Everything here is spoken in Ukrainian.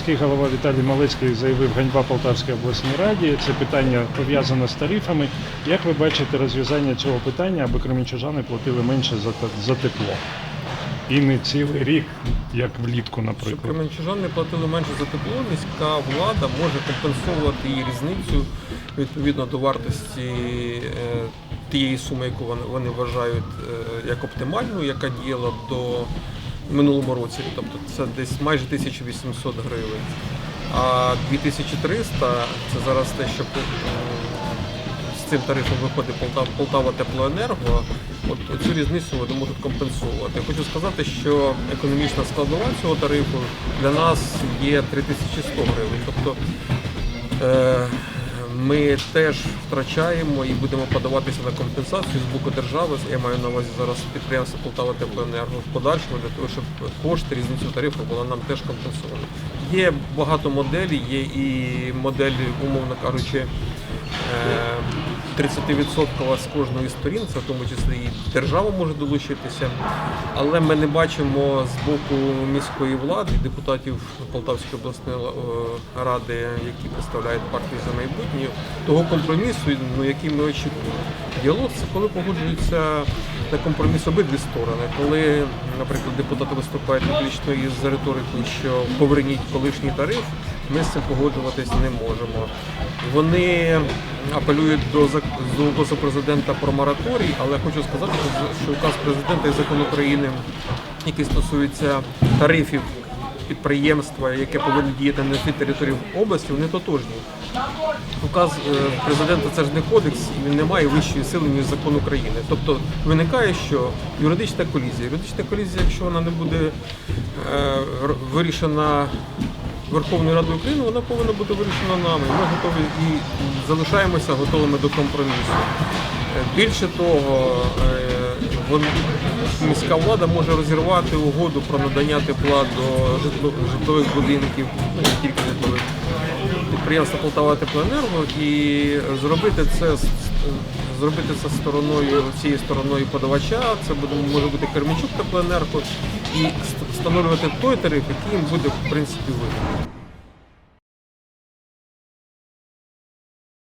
Міський голова Віталій Малецький заявив ганьба Полтавській обласній раді. Це питання пов'язане з тарифами. Як ви бачите розв'язання цього питання, аби кремінчужани платили менше за, тепло? І не цілий рік, як влітку, Щоб наприклад. кременчужани платили менше за тепло, міська влада може компенсувати її різницю відповідно до вартості е, тієї суми, яку вони, вони вважають е, як оптимальну, яка діяла до минулому році. Тобто це десь майже 1800 гривень. А 2300 це зараз те, що е, з цим тарифом виходить Полтава, Полтава Теплоенерго, от цю різницю вони можуть компенсувати. Хочу сказати, що економічна складова цього тарифу для нас є 3100 гривень. Тобто е, ми теж втрачаємо і будемо подаватися на компенсацію з боку держави. Я маю на увазі зараз підприємство Полтава Теплоенерго в подальшому для того, щоб кошти різницю тарифу була нам теж компенсована. Є багато моделей, є і моделі, умовно кажучи. е, 30% з кожної сторін, це в тому числі і держава може долучитися, але ми не бачимо з боку міської влади, депутатів Полтавської обласної е, ради, які представляють партію за майбутнє, того компромісу, ну, який ми очікуємо. Діалог це коли погоджуються на компроміс обидві сторони, коли, наприклад, депутати виступають виключно із риторикою, що поверніть колишній тариф, ми з цим погоджуватись не можемо. Вони апелюють до указу президента про мораторій, але хочу сказати, що указ президента і закон України, який стосується тарифів підприємства, яке повинно діяти на всій території області, вони тотожні. Указ е, президента це ж не кодекс, і він не має вищої сили, ніж закон України. Тобто виникає, що юридична колізія. Юридична колізія, якщо вона не буде е, вирішена Верховною Радою України, вона повинна бути вирішена нами. Ми готові і залишаємося готовими до компромісу. Е, Більше того, е, міська влада може розірвати угоду про надання тепла до житлових будинків, ну не тільки житлових підприємства Полтава Теплоенерго і зробити це зробити це стороною цією стороною подавача. Це буде може бути Кермічук Теплоенерго і встановлювати той тариф, який їм буде в принципі вигідний.